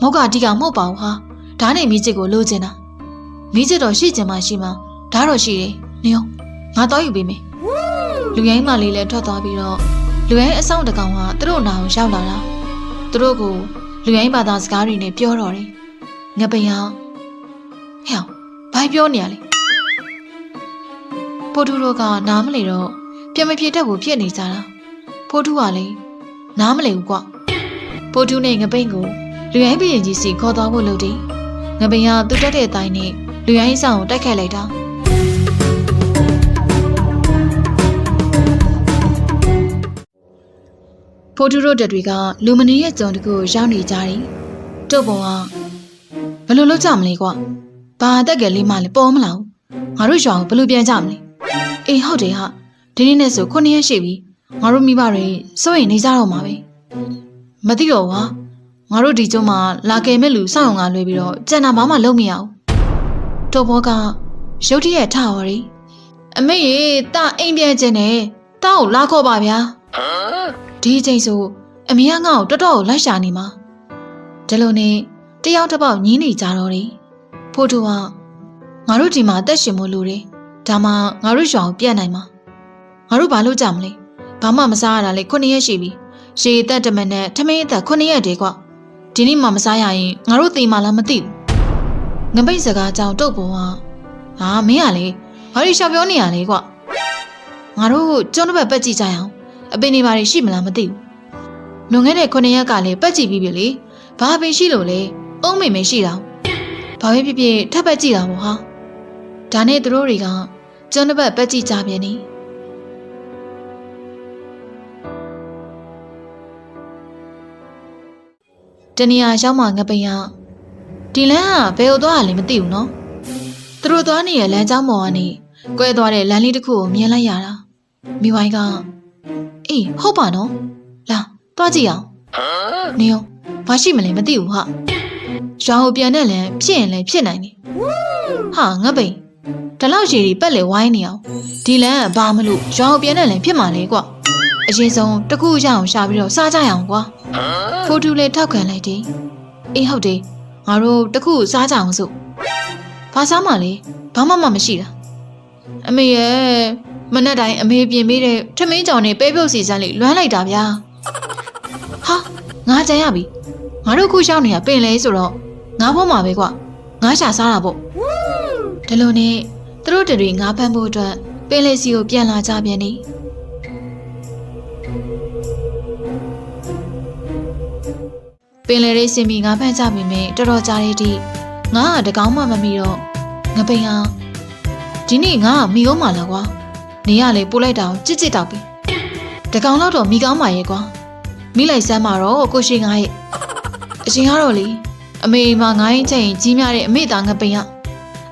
မောက်ကတီကမဟုတ်ပါဘူးဟာဓာတ်နဲ့မိချစ်ကိုလိုချင်တာမိချစ်တော့ရှိချင်မှရှိမှဓာတ်တော့ရှိတယ်နေအောင်ငါတော့ယူပေးမယ်လူရိုင်းမလေးလည်းထွက်သွားပြီးတော့လူရိုင်းအဆောင်တစ်ကောင်ကသူတို့နာကိုရောက်လာတာသူတို့ကိုလူရိုင်းဘာသာစကားတွေနဲ့ပြောတော့တယ်ငပိယဟဲ့အောင်ဘာပြောနေရလဲဖိုးထူးတို့ကနားမလေတော့ပြမပြေတတ်ဘူးဖြစ်နေကြတာဖိုးထူးကလည်းနားမလေဘူးကွဖိုးထူးနဲ့ငပိန်ကို လူရိုင်းဘရင်ကြီးစီခေါ်သွားဖို့လုပ်တယ်ငပိန်ကသူ့တက်တဲ့အတိုင်းနဲ့လူရိုင်းဆောင်ကိုတိုက်ခိုက်လိုက်တာဖိုးထူးတို့တက်တွေကလူမနေရဲ့ကြုံတကူကိုရောက်နေကြတယ်တုတ်ပေါ်ကဘယ်လိုလုပ်ကြမလဲကွဘာအသက်ကလေးမှလည်းပေါ်မလာဘူးငါတို့ရွာကိုဘယ်လိုပြန်ကြမလဲအေးဟုတ်တယ်ဟာဒီနေ့နဲ့ဆို9ရက်ရှိပြီငါတို့မိဘတွေစိုးရင်နေကြတော့မှာပဲမသိတော့ဘူးဟာ ငါတို့ဒီကျုံးမှာလာကယ်မဲ့လူစောင့်အောင်ကလွှဲပြီးတော့ကြံတာဘာမှလုပ်မရဘူးတုတ်ဘောကရုတ်တရက်ထသွားတယ်အမေရေတအိမ်ပြန်ကျင်တယ်တကိုလာခေါ်ပါဗျာဒီအချိန်ဆိုအမေကငါ့ကိုတော်တော်ကိုလိုက်ရှာနေမှာဒီလိုနဲ့တယောက်တစ်ပေါက်ညင်းနေကြတော့တယ်ဖိုးတူကငါတို့ဒီမှာအသက်ရှင်မလို့တယ်ဒါမှငါတို့ရွာကိုပြတ်နိုင်မှာငါတို့ဘာလို့ကြမလဲဘာမှမစားရတာလေ9ရက်ရှိပြီရေအသက်တမန်နဲ့ထမင်းအသက်9ရက်တည်းကွ ဒီနေ့မှမစားရရင်ငါတို့သေမှလားမသိဘူးငပိတ်စကားကြောင့်တုတ်ပေါ်ကဟာမင်းကလေဘာလို့ရှောက်ပြောနေရလဲကွငါတို့ကျွန်းတစ်ပတ်ပက်ကြည့်ကြရအောင်အပင်တွေဘာတွေရှိမလားမသိဘူးလွန်ခဲ့တဲ့9ရက်ကလည်းပက်ကြည့်ပြီးပြီလေဘာပင်ရှိလို့လဲအုံးမိန်မရှိတာဘာပဲဖြစ်ဖြစ်ထပ်ပက်ကြည့်တာမို့ဟာဒါနဲ့သူတို့တွေကကျွန်းတစ်ပတ်ပက်ကြည့်ကြပြန်နေတ နေရာရောက်မှငပိန်ကဒီလမ်းကဘယ်ကိုသွားရလဲမသိဘူးနော်သူတို့သွားနေတဲ့လမ်းကြောင်းပေါ်ကနေကွဲသွားတဲ့လမ်းလေးတစ်ခုကိုမြင်လိုက်ရတာမိဝိုင်းကအေးဟုတ်ပါနော်လာသွားကြည့်အောင်နေအောင်ဘာရှိမလဲမသိဘူးဟာရွာကိုပြန်တဲ့လမ်းဖြစ်ရင်လည်းဖြစ်နိုင်တယ်ဟာငပိန်ဒီလောက်ရှည်ကြီးပက်လေဝိုင်းနေအောင်ဒီလမ်းကဘာမလို့ရွာကိုပြန်တဲ့လမ်းဖြစ်မှာလေကွ အရင်ဆုံးတစ်ခုရအောင်ရှာပြီးတော့စားကြရအောင်ကွာဖိုးတူလည်းထောက်ခံလိုက်တယ်အေးဟုတ်တယ်ငါတို့တခုစားကြအောင်စို့ဘာစားမှလဲဘာမှမမရှိတာအမေရဲ့မနေ့တိုင်းအမေပြင်ပေးတဲ့ထမင်းကြောင်နဲ့ပဲပြုတ်စီစမ်းလေးလွမ်းလိုက်တာဗျာဟာငါကြံရပြီငါတို့ခုရှောင်းနေတာပင်လေဆိုတော့ငါဖို့မှာပဲကွာငါရှာစားတာပေါ့ဒီလိုနဲ့သူတို့တွေငါဖမ်းဖို့အတွက်ပင်လေစီကိုပြန်လာကြပြန်နေ ပင်လယ်ရေးစင်ပြီးငါဖမ်းကြပြီမေတော်တော်ကြာတဲ့အထိငါကတကောင်းမှမမီတော့ငပိန်ဟာဒီနေ့ငါကမိအောင်မှလာကွာနေရလေပို့လိုက်တာကိုကြစ်ကြစ်တောက်ပြီတကောင်တော့တော့မိကောင်းပါရဲ့ကွာမိလိုက်စမ်းပါတော့ကိုရှိငါရဲ့အရှင်ကတော့လေအမေမငါရင်ချိန်ကြီးများတဲ့အမေသားငပိန်က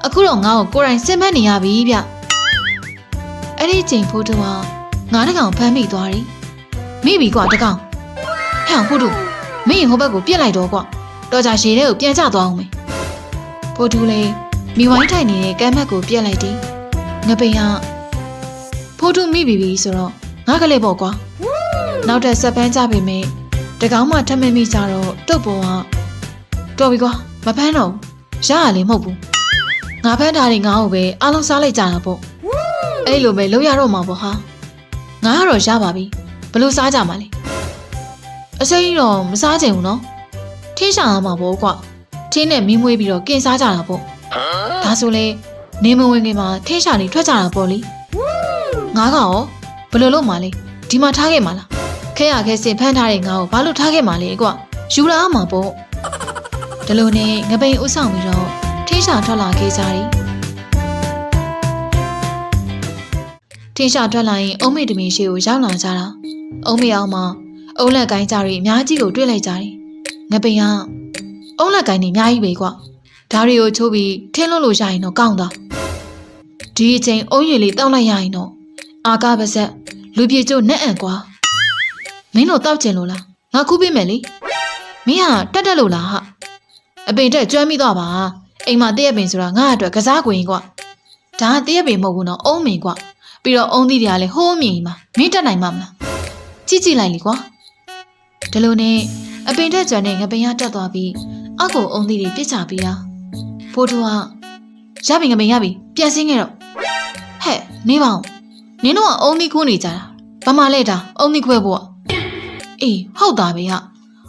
အခုတော့ငါ့ကိုကိုယ်တိုင်စင်မနေရပြီဗျအဲ့ဒီချိန်ဖိုးတူကငါတကောင်ဖမ်းမိသွားတယ်မိပြီကွာတကောင်ဟဲ့ဖိုးတူ မင်းရင်ဟိုဘက်ကိုပြစ်လိုက်တော့ကွာတော်ကြရှည်တဲ့ကိုပြန်ကျသွားအောင်မယ်ဖိုးတူလေးမိဝိုင်းထိုင်နေတဲ့ကမ်းမက်ကိုပြက်လိုက်တယ်ငပိန်ဟာဖိုးတူမိပြီပြီဆိုတော့ငါကလေးပေါ့ကွာနောက်ထပ်ဆက်ပန်းကြပေမယ့်တကောင်းမှထမင်းမိကြတော့တုတ်ပေါ်ကတော်ပြီကွာမဖမ်းတော့ဘူးရရလေမဟုတ်ဘူးငါဖမ်းထားတဲ့ငါ့ကိုပဲအားလုံးစားလိုက်ကြတာပေါ့အဲ့လိုပဲလုပ်ရတော့မှာပေါ့ဟာငါကတော့ရပါပြီဘယ်လို့စားကြမှာလဲ အစိမ်းတော့မစားချင်ဘူးနော်ထင်းရှာရမှာပေါ့ကွာထင်းနဲ့မင်းမွေးပြီးတော့ကင်စားကြတာပေါ့ဒါဆိုလေနေမဝင်ခင်မှာထင်းရှာနေထွက်ကြတာပေါ့လေငါကရောဘယ်လိုလုပ်မှာလဲဒီမှာထားခဲ့မှာလားခဲရခဲစင်ဖမ်းထားတဲ့ငါကိုဘာလို့ထားခဲ့မှာလဲကွာယူလာမှာပေါ့ဒီလိုနဲ့ငပိန်ဥဆောင်ပြီးတော့ထင်းရှာထွက်လာခဲ့ကြတယ်ထင်းရှာထွက်လာရင်အုံးမေတမင်ရှိကိုရောက်လာကြတာအုံးမေအောင်မှာ အုံးလက်ကိုင်းကြတွေအများကြီးကိုတွေ့လိုက်ကြတယ်။ငပိန်ကအုံးလက်ကိုင်းတွေအများကြီးပဲကွာ။ဓာရီကိုချိုးပြီးထင်းလို့လို့ရရင်တော့ကောင်းတာ။ဒီအချိန်အုံးရည်လေးတောက်လိုက်ရရင်တော့အာကားပါဇက်လူပြေကျိုးနဲ့အံကွာ။မင်းတို့တောက်ကျင်လို့လား။ငါကူးပေးမယ်လေ။မင်းကတက်တက်လို့လားဟာ။အပင်တက်ကျွမ်းမိတော့ပါ။အိမ်မှာတည့်ရပင်ဆိုတာငါ့အတွက်ကစားကွင်ကွာ။ဒါကတည့်ရပင်မဟုတ်ဘူးနော်အုံးမင်ကွာ။ပြီးတော့အုံးသီးတွေကလည်းဟိုးမြင်မှာမင်းတက်နိုင်မှာမလား။ကြည့်ကြည့်လိုက်လေကွာ။ ဒီလိုနဲ့အပင်တက်ကြွတဲ့ငပင်ရတက်သွားပြီးအောက်ကိုအုံသီးတွေပြစ်ချပြီးတာဖိုးသူကရပြီငမင်ရပြီပြန်စင်းခဲ့တော့ဟဲ့နေပါအောင်နင်တို့ကအုံသီးခိုးနေကြတာဘာမှလဲတာအုံသီးခွဲဖို့ကအေးဟုတ်တာပဲဟာ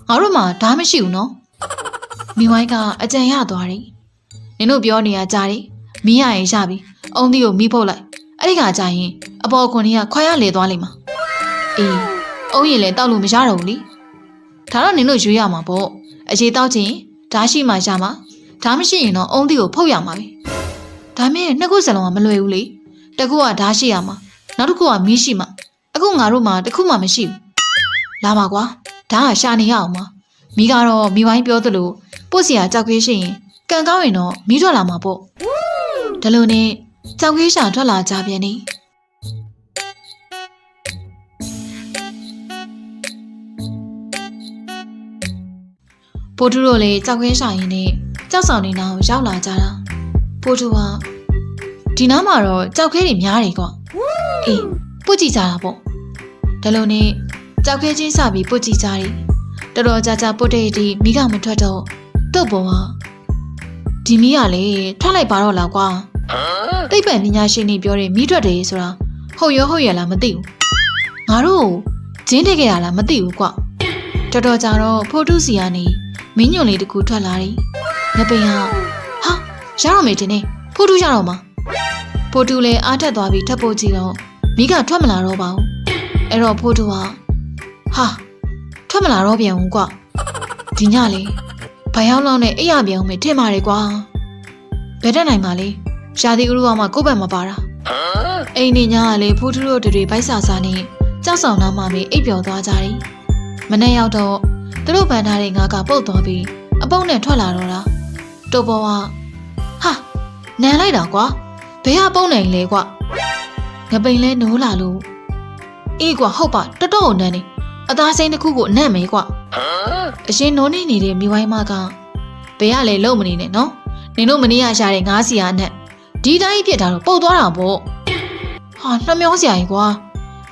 ငါတို့မှဓာတ်မရှိဘူးနော်မိဝိုင်းကအကြံရသွားတယ်နင်တို့ပြောနေရကြတယ်မီးရရင်ရပြီအုံသီးကိုမီးဖုတ်လိုက်အဲ့ဒီကကြာရင်အပေါ်ခွန်ကြီးကခွာရလေသွားလိမ့်မှာအေးအုံးရင်လည်းတောက်လို့မရတော့ဘူးလी ဒါတော့နင်တို့ရွေးရမှာပေါ့အရေးတောက်ချင်းဓာရှိမှရမှာဓာမရှိရင်တော့အုံးသီးကိုဖုတ်ရမှာပဲဒါမဲ့နှစ်ခုစလုံးကမလွယ်ဘူးလေတကူကဓာရှိရမှာနောက်တစ်ခုကမီးရှိမှာအခုငါတို့မှာတခုမှမရှိဘူးလာပါကွာဓာကရှာနေရအောင်ပါမိကတော့မိဝိုင်းပြောသလိုပို့စရာကြောက်ခေးရှိရင်ကံကောင်းရင်တော့မိထွက်လာမှာပေါ့ဒါလို့နဲ့ကြောက်ခေးရှာထွက်လာကြပြန်နေ ပိုတူတို့လည်းကြောက်ခွေးရှာရင်နဲ့ကြောက်ဆောင်နေနာကိုရောက်လာကြတာပိုတူကဒီနားမှာတော့ကြောက်ခဲတွေများတယ်ကွာအေးပုတ်ကြည့်ကြတာပေါ့ဒါလို့နဲ့ကြောက်ခဲချင်းစပြီးပုတ်ကြည့်ကြတယ်တော်တော်ကြာကြာပုတ်တဲ့ဒီမိကမထွက်တော့တော့ပေါ်ကဒီမိကလေထွက်လိုက်ပါတော့လားကွာသိပ္ပံပညာရှင်တွေပြောတဲ့မိထွက်တယ်ဆိုတာဟုတ်ရောဟုတ်ရလားမသိဘူးငါတို့ဂျင်းတက်ခဲ့ရလားမသိဘူးကွာတော်တော်ကြာတော့ဖိုးတုစီကနေ မင်းညွန့်လေးတစ်ခုထွက်လာတယ်ငပိန်ဟာဟာရတော့မယ်တင်နေဖိုးတုရတော့မှာဖိုးတုလည်းအားတက်သွားပြီးထပ်ဖို့ကြည့်တော့မိကထွက်မလာတော့ပါဘူးအဲ့တော့ဖိုးတုကဟာထွက်မလာတော့ပြန်ဘူးကွာဒီညလေဘာရောက်လောက်နဲ့အိပ်ရပြန်အောင်မထင်ပါလေကွာဘယ်တက်နိုင်ပါလဲရှားသီဥရုကမှကိုယ့်ဘက်မပါတာအိမ်နေညကလေဖိုးတုတို့တွေဗိုက်ဆာဆာနဲ့ကြောက်ဆောင်နာမှမေအိပ်ပျော်သွားကြတယ်မနေ့ရောက်တော့ သူတို့ဗန်ထားတဲ့ငါကပုတ်သွားပြီးအပုတ်နဲ့ထွက်လာတော့တာတိုးပေါ်ကဟာနန်လိုက်တာကွာဘယ်ကပုံနိုင်လဲကွာငပိန်လဲနိုးလာလို့အေးကွာဟုတ်ပါတော်တော်နန်းနေအသားစိမ်းတစ်ခုကိုအနံ့မဲကွာအရင်နိုးနေနေတဲ့မိဝိုင်းမကဘယ်ကလဲလုံမနေနဲ့နော်နင်တို့မနေ့ကရှာတဲ့ငါးစီယာနဲ့ဒီတိုင်းပြစ်တာတော့ပုတ်သွားတာပေါ့ဟာနှမျောစရာကြီးကွာ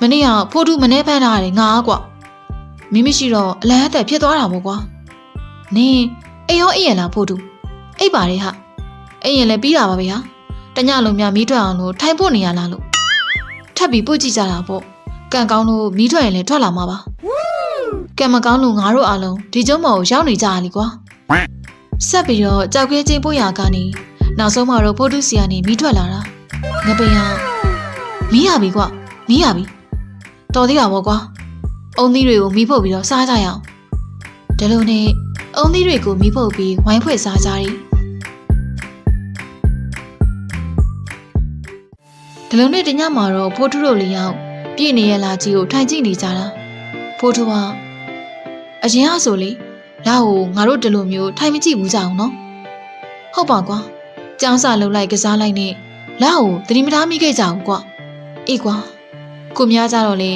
မနေ့ကဖိုးတူမနေဖမ်းထားတယ်ငါကွာ မင်းမရှိတော့အလန်းအသက်ဖြစ်သွားတာပေါ့ကွာနင်အိမ်ရောအိမ်ရလားဖိုးတူအိပ်ပါလေဟာအိမ်ရင်လည်းပြီးတာပါပဲဟာတညလုံးများမီးထွက်အောင်လို့ထိုင်ဖို့နေရလားလို့ထပ်ပြီးပို့ကြည့်ကြတာပေါ့ကံကောင်းလို့မီးထွက်ရင်လည်းထွက်လာမှာပါကံမကောင်းလို့ငါတို့အားလုံးဒီကျုံးမော်ကိုရောက်နေကြရလीကွာဆက်ပြီးတော့ကြောက်ခဲချင်းပို့ရကနေနောက်ဆုံးမှတော့ဖိုးတူစီကနေမီးထွက်လာတာငပိန်ဟာမီးရပြီကွာမီးရပြီတော်သေးတာပေါ့ကွာ အုံသီးတွေကိုမီးဖုတ်ပြီးတော့စားကြရအောင်ဒါလို့နဲ့အုံသီးတွေကိုမီးဖုတ်ပြီးဝိုင်းဖွဲ့စားကြတယ်ဒီလိုနဲ့တညမှာတော့ဖိုးထုတို့လေးယောက်ပြည့်နေရလာကြီးကိုထိုင်ကြည့်နေကြတာဖိုးထုကအရင်ကဆိုလေလာကိုငါတို့ဒီလိုမျိုးထိုင်မကြည့်ဘူးကြအောင်နော်ဟုတ်ပါကွာကြောင်းစာလှုပ်လိုက်ကစားလိုက်နဲ့လာကိုသတိမထားမိခဲ့ကြဘူးကွာအေးကွာကိုများကြတော့လေ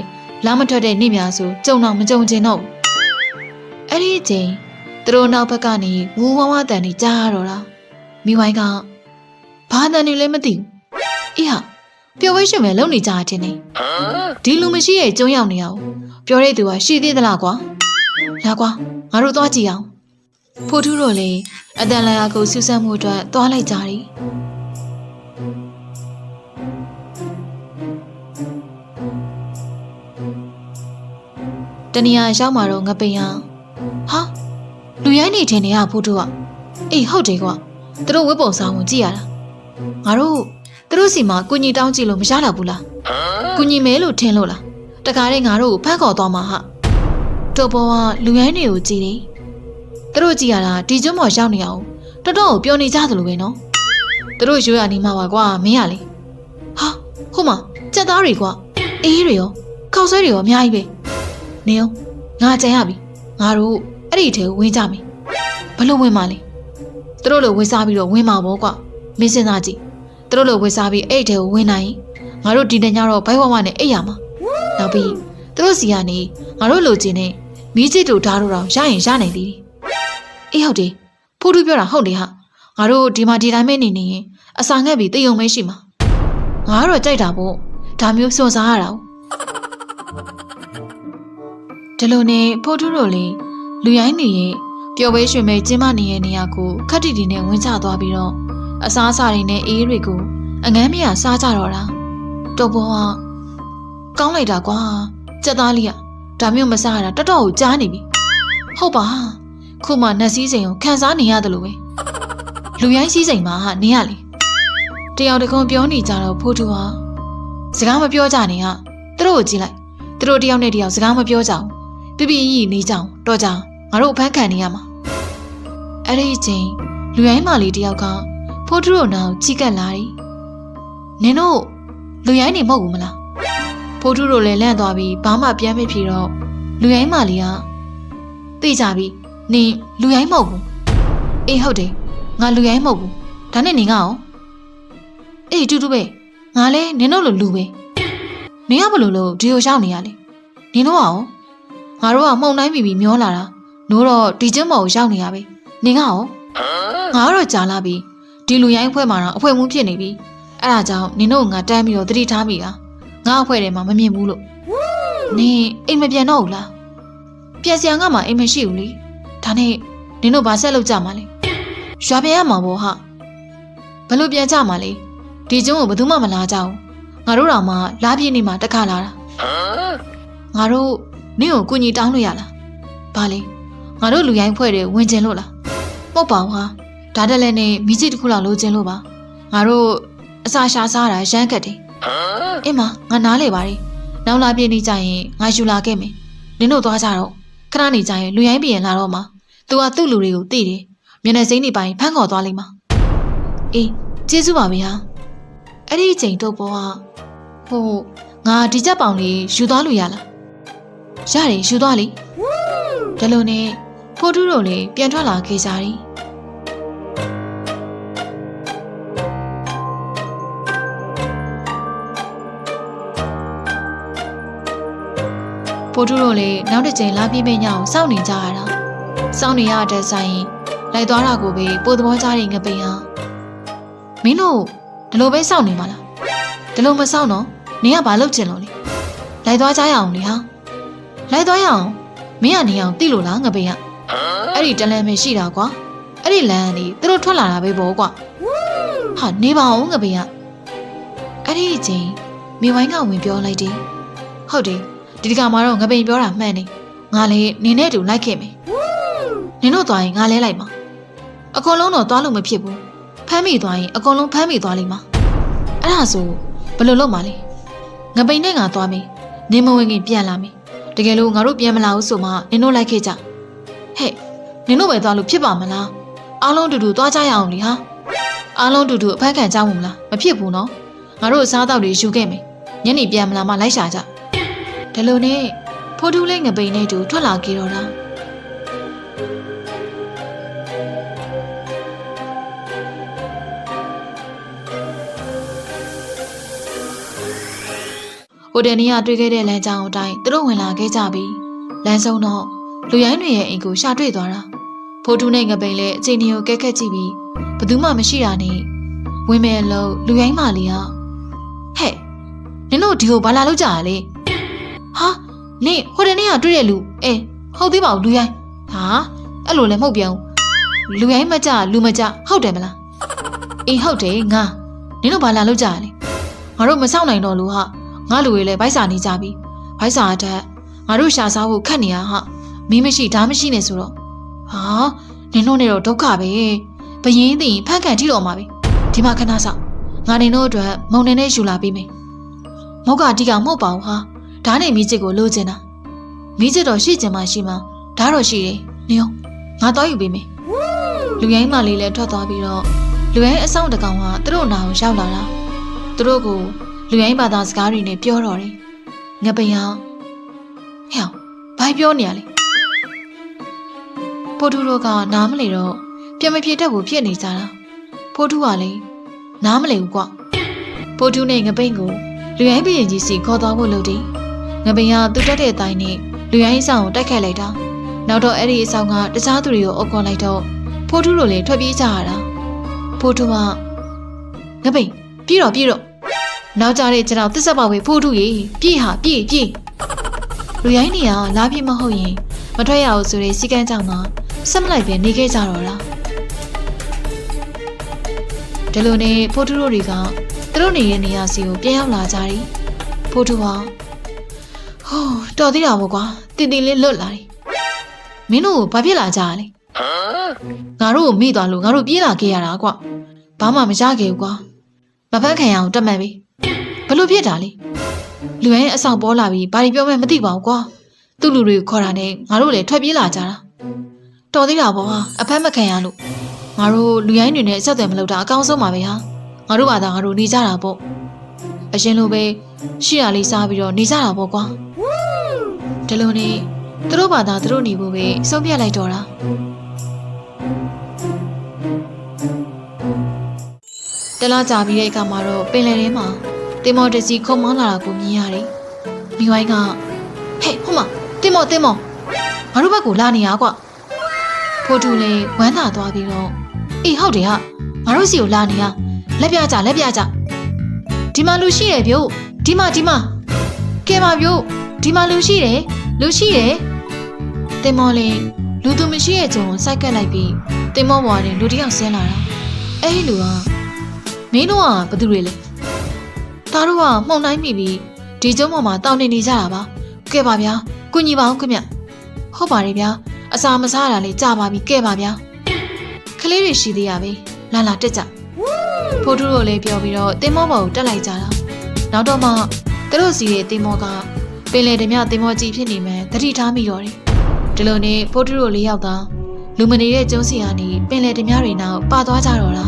လာမထွက်တဲ့နေ့များဆိုကြုံတော့မကြုံချင်တော့ဘူးအဲ့ဒီအချိန်သူတို့နောက်ဘက်ကနေဝူဝဝတန်နေကြားရတော့တာမိဝိုင်းကဘာတန်နေလဲမသိဘူးအေးဟာပျော်ဝဲရှင်ပဲလုံနေကြတဲ့နေဒီလူမရှိရဲ့ကျုံရောက်နေရအောင်ပြောတဲ့သူကရှိသေးသလားကွာလာကွာငါတို့သွားကြည့်အောင်ဖိုးထူးတို့လည်းအတန်လာယာကိုစူးစမ်းမှုအတွက်သွားလိုက်ကြတယ် တနည်းအားရောက်มาတော့ငပိန်ဟာဟာလူရိုင်းနေထင်နေရဖိုးထူးကအေးဟုတ်တယ်ကွာသူတို့ဝတ်ပုံဆောင်ကိုကြည့်ရတာငါတို့သူတို့စီမှာကုညီတောင်းကြည့်လို့မရတော့ဘူးလားကုညီမဲလို့ထင်လို့လားတခါတည်းငါတို့ကိုဖမ်းခေါ်သွားမှာဟာတော်ပေါ်ကလူရိုင်းတွေကိုကြည့်တယ်သူတို့ကြည့်ရတာဒီကျွန်းပေါ်ရောက်နေအောင်တော်တော်ကိုပြောနေကြသလိုပဲနော်သူတို့ရွေးရနေမှာပါကွာမင်းရလေဟာဟုတ်မှာကြက်သားတွေကွာအေးတွေရောခောက်ဆွဲတွေရောအများကြီးပဲ နေအောင်ငါကြံရပြီငါတို့အဲ့ဒီထဲကိုဝင်ကြမယ်ဘလို့ဝင်မှာလဲသူတို့လိုဝင်စားပြီးတော့ဝင်မှာပေါ့ကွာမင်းစဉ်းစားကြည့်သူတို့လိုဝင်စားပြီးအဲ့ဒီထဲကိုဝင်နိုင်ရင်ငါတို့ဒီတညတော့ဘိုက်ဝဝနဲ့အိပ်ရမှာနောက်ပြီးသူတို့စီကနေငါတို့လိုချင်တဲ့မီးစစ်တို့ဓာတ်တို့တော့ရရင်ရနိုင်သေးတယ်အေးဟုတ်တယ်ဖိုးတူပြောတာဟုတ်တယ်ဟာငါတို့ဒီမှာဒီတိုင်းပဲနေနေရင်အစာငှက်ပြီးတယုံမဲရှိမှာငါကတော့ကြိုက်တာပေါ့ဒါမျိုးစွန့်စားရတာ။ ဒီလိုနဲ့ဖိုးထူးတို့လေးလူရိုင်းနေရင်ပျော်ပွဲရွှင်မဲကျင်းမနေတဲ့နေရာကိုခက်တီတီနဲ့ဝင်ချသွားပြီးတော့အစားအစာတွေနဲ့အေးတွေကိုအငမ်းမရစားကြတော့တာတော်ဘောကကောင်းလိုက်တာကွာစက်သားလေးကဒါမျိုးမစားရတာတော်တော်ကိုကြားနေပြီဟုတ်ပါခုမှနတ်စည်းစိမ်ကိုခန်းစားနေရတယ်လို့ပဲလူရိုင်းစည်းစိမ်မှာဟာနေရလေတယောက်တကွန်ပြောနေကြတော့ဖိုးတူဟာစကားမပြောကြနဲ့ဟာသူတို့ကိုကြည့်လိုက်သူတို့တယောက်နဲ့တယောက်စကားမပြောကြဘူး ပြပြကြီးနေကြအောင်တော့ကြအောင်ငါတို့အဖမ်းခံနေရမှာအဲ့ဒီအချိန်လူရိုင်းမလေးတယောက်ကဖိုးတူတို့နာကိုကြီးကပ်လာတယ်နင်တို့လူရိုင်းနေမဟုတ်ဘူးမလားဖိုးတူတို့လည်းလန့်သွားပြီးဘာမှပြန်မဖြစ်တော့လူရိုင်းမလေးကသိကြပြီနင်လူရိုင်းမဟုတ်ဘူးအေးဟုတ်တယ်ငါလူရိုင်းမဟုတ်ဘူးဒါနဲ့နင်ကရောအေးတူတူပဲငါလဲနင်တို့လိုလူပဲနင်ကဘယ်လိုလို့ဒီကိုရှောက်နေရလဲနင်တို့ကရော ငါတို့ကမှုန်တိုင်းပြီးပြီးမျောလာတာနိုးတော့ဒီကျင်းမော်ကိုရောက်နေရပဲနင်ကရောငါကတော့ကြာလာပြီဒီလူရိုင်းအဖွဲ့မှာတော့အဖွဲ့မှုဖြစ်နေပြီအဲ့ဒါကြောင့်နင်တို့ကငါတန်းပြီးတော့သတိထားမိတာငါအဖွဲ့ထဲမှာမမြင်ဘူးလို့နင်အိမ်မပြန်တော့ဘူးလားပြန်စရာငါမှအိမ်မရှိဘူးလေဒါနဲ့နင်တို့ဘာဆက်လုပ်ကြမှာလဲရွာပြန်ရမှာပေါ့ဟာဘယ်လိုပြန်ကြမှာလဲဒီကျုံးကိုဘယ်သူမှမလာကြဘူးငါတို့တောင်မှလာပြည့်နေမှာတက်ခါလာတာငါတို့ နင့်ကိုကူညီတောင်းလို့ရလားဘာလဲငါတို့လူရိုင်းဖွဲ့တွေဝင်ကျင်လို့လားပုတ်ပါဘူးဟာဒါတက်လည်းနဲ့မိကြီးတစ်ခုလောက်လိုချင်လို့ပါငါတို့အစာရှာစားတာရမ်းကတ်တယ်အင်းမငါနားလေပါ रे နောက်လာပြည့်နေကြရင်ငါယူလာခဲ့မယ်နင်တို့သွားကြတော့ခဏနေကြရင်လူရိုင်းပြင်လာတော့မှသူကသူ့လူတွေကိုသိတယ်မျက်နှာစိမ်းတွေပိုင်းဖမ်းခေါ်သွားလိမ့်မှာအေးကျေးဇူးပါဗျာအဲ့ဒီအချိန်တော့ဘောကဟိုငါဒီချက်ပေါင်လေးယူသွားလို့ရလား ရတယ်ယူသွားလေဒါလို့နဲ့ဖိုးတူးတို့လည်းပြန်ထွက်လာခဲ့ကြတယ်ဖိုးတူးတို့လည်းနောက်တစ်ချိန်လာပြည့်မဲ့ညအောင်စောင့်နေကြရတာစောင့်နေရတဲ့ဆိုင်လိုက်သွားတာကိုပဲပိုသဘောကျတဲ့ငပိန်ဟာမင်းတို့ဒီလိုပဲစောင့်နေမှာလားဒီလိုမစောင့်တော့နင်ကဘာလုပ်ချင်လို့လဲလိုက်သွားကြရအောင်လေဟာ လိုက်သွားရအောင်မင်းကနေအောင်တိလို့လားငပိန်ကအဲ့ဒီတလန်ပဲရှိတာကွာအဲ့ဒီလမ်းကနေသူတို့ထွက်လာတာပဲပေါ့ကွာဟာနေပါအောင်ငပိန်ကအဲ့ဒီအချိန်မိဝိုင်းကဝင်ပြောလိုက်တယ်ဟုတ်တယ်ဒီတကမှာတော့ငပိန်ပြောတာမှန်နေငါလည်းနင်းနဲ့တူလိုက်ခဲ့မယ်နင်တို့သွားရင်ငါလဲလိုက်မှာအကုန်လုံးတော့သွားလို့မဖြစ်ဘူးဖမ်းမိသွားရင်အကုန်လုံးဖမ်းမိသွားလိမ့်မှာအဲ့ဒါဆိုဘယ်လိုလုပ်မှာလဲငပိန်နဲ့ငါသွားမယ်နင်မဝင်ခင်ပြန်လာမယ် တကယ်လို့ငါတို့ပြန်မလာဘူးဆိုမှနင်တို့လိုက်ခဲ့ကြဟဲ့နင်တို့ပဲသွားလို့ဖြစ်ပါမလားအားလုံးတူတူသွားကြရအောင်လေဟာအားလုံးတူတူအဖက်ခံကြမှုမလားမဖြစ်ဘူးနော်ငါတို့အစားအသောက်တွေယူခဲ့မယ်ညနေပြန်မလာမှလိုက်ရှာကြဒါလို့နဲ့ဖိုးတူးလေးငပိန်နဲ့တူထွက်လာကြတော့တာ ဟိုတယ်နီးကတွေ့ခဲ့တဲ့လမ်းကြောင်းအတိုင်းသူတို့ဝင်လာခဲ့ကြပြီးလမ်းဆုံးတော့လူရိုင်းတွေရဲ့အိမ်ကိုရှာတွေ့သွားတာဖိုးတူးနဲ့ငပိန်လည်းအချိန်ကြီးကိုကဲခက်ကြည့်ပြီးဘယ်သူမှမရှိတာနဲ့ဝင်မဲ့လို့လူရိုင်းမလေးကဟဲ့နင်တို့ဒီကိုဘာလာလို့ကြာလဲဟာနင်ဟိုတယ်နီးကတွေ့တဲ့လူအေးဟုတ်သေးပါဘူးလူရိုင်းဟာအဲ့လိုလည်းမဟုတ်ပြန်ဘူးလူရိုင်းမကြလူမကြဟုတ်တယ်မလားအေးဟုတ်တယ်ငါနင်တို့ဘာလာလို့ကြာလဲငါတို့မဆောင်နိုင်တော့လို့ဟာ ငါလူတွေလည်းဗိုက်စာနေကြပြီဗိုက်စာအထက်ငါတို့ရှာစားဖို့ခက်နေရဟာမင်းမရှိဓာမရှိနေဆိုတော့ဟာနင်တို့နဲ့တော့ဒုက္ခပဲဘယင်းသိရင်ဖက်ခံထိတော့မှာပဲဒီမှာခဏဆောက်ငါနေတို့အတွက်မုံနေနဲ့ယူလာပေးမယ်မဟုတ်ကဒီကမဟုတ်ပါဘူးဟာဓာနဲ့မိချစ်ကိုလိုချင်တာမိချစ်တော့ရှိချင်မှရှိမှဓာတော့ရှိတယ်နေအောင်ငါတော့ယူပေးမယ်လူရိုင်းမလေးလည်းထွက်သွားပြီးတော့လူရိုင်းအဆောင်တကောင်ကသူတို့နာကိုရောက်လာတာသူတို့ကို လူရိုင်းဘာသာစကားတွေနဲ့ပြောတော့တယ်။ငပယံဟဲ့ဘာပြောနေရလဲ။ဖိုးထူးတို့ကနားမလေတော့ပြန်မပြေတတ်ဘူးဖြစ်နေကြတာ။ဖိုးထူးကလည်းနားမလေဘူးကွ။ဖိုးထူးနဲ့ငပိန်ကိုလူရိုင်းဘရင်ကြီးစီခေါ်သွားဖို့လုပ်တယ်။ငပိန်ကသူတက်တဲ့အတိုင်းနဲ့လူရိုင်းဆောင်ကိုတိုက်ခတ်လိုက်တာ။နောက်တော့အဲ့ဒီအဆောင်ကတခြားသူတွေကိုအုပ်ခေါ်လိုက်တော့ဖိုးထူးတို့လည်းထွက်ပြေးကြရတာ။ဖိုးထူးကငပိန်ပြေးတော့ပြေးတော့ နောက်ကြတဲ့ကျွန်တော်သစ္စာပါဝေဖိုးထုရေပြေးဟာပြေးပြေးလူရိုင်းနေရလာပြေးမဟုတ်ရင်မထွက်ရအောင်ဆိုတဲ့စီကန်းကြောင့်မှဆက်မလိုက်ပဲနေခဲ့ကြတော့တာဒီလိုနဲ့ဖိုးထုတို့တွေကသူတို့နေတဲ့နေရာစီကိုပြန်ရောက်လာကြတယ်ဖိုးထုဟာဟိုးတော်သေးတာပေါ့ကွာတင်တင်လေးလွတ်လာတယ်မင်းတို့ဘာဖြစ်လာကြရလဲငါတို့ကိုမိသွားလို့ငါတို့ပြေးလာခဲ့ရတာကွဘာမှမကြခဲ့ဘူးကွာမဖက်ခံရအောင်တက်မှတ်ပြီ ဘလို့ဖြစ်တာလဲလူရဲ့အဆောင်ပေါ်လာပြီးဘာတွေပြောမှမသိပါဘူးကွာသူ့လူတွေကိုခေါ်တာနဲ့ငါတို့လည်းထွက်ပြေးလာကြတာတော်သေးတာပေါ့ဟာအဖက်မခံရလို့ငါတို့လူရိုင်းတွေနဲ့အဆက်အသွယ်မလုပ်တာအကောင်းဆုံးပါပဲဟာငါတို့ဘာသာငါတို့နေကြတာပေါ့အရင်လိုပဲရှိရလေးစားပြီးတော့နေကြတာပေါ့ကွာဒီလိုနဲ့သူတို့ဘာသာသူတို့နေဖို့ပဲဆုံးဖြတ်လိုက်တော့တာတလားကြပြီးတဲ့အခါမှာတော့ပင်လယ်ထဲမှာ တင်မော်တစီခုံမောင်းလာတာကိုမြင်ရတယ်မိဝိုင်းကဟဲ့ဟိုမှာတင်မော်တင်မော်ငါတို့ဘက်ကိုလာနေရကွာဖိုးတူလည်းဝမ်းသာသွားပြီးတော့အေးဟုတ်တယ်ဟာငါတို့စီကိုလာနေရလက်ပြကြလက်ပြကြဒီမှာလူရှိတယ်ဗျို့ဒီမှာဒီမှာကဲပါဗျို့ဒီမှာလူရှိတယ်လူရှိတယ်တင်မော်လည်းလူသူမရှိရဲ့ကြုံကိုစိုက်ကပ်လိုက်ပြီးတင်မော်ဘွားနဲ့လူတစ်ယောက်ဆင်းလာတာအဲ့ဒီလူကမင်းတို့ကဘသူတွေလဲ သားတို့ကမှုန်တိုင်းမိပြီးဒီကျုံးပေါ်မှာတောင်းနေနေကြတာပါကဲပါဗျာကုညီပါအောင်ခင်ဗျဟုတ်ပါတယ်ဗျာအစာမစားတာလေးကြာပါပြီကဲပါဗျာကလေးတွေရှိသေးရပဲလာလာတက်ကြဖိုးထုတို့လည်းပြောပြီးတော့တင်မောပေါ်ကိုတက်လိုက်ကြတာနောက်တော့မှသူတို့စီရဲ့တင်မောကပင်လေဓမြတင်မောကြီးဖြစ်နေမှသတိထားမိတော့တယ်ဒီလိုနဲ့ဖိုးထုတို့လေးယောက်သာလူမနေတဲ့ကျုံးစီကနေပင်လေဓမြတွေနောက်ပါသွားကြတော့တာ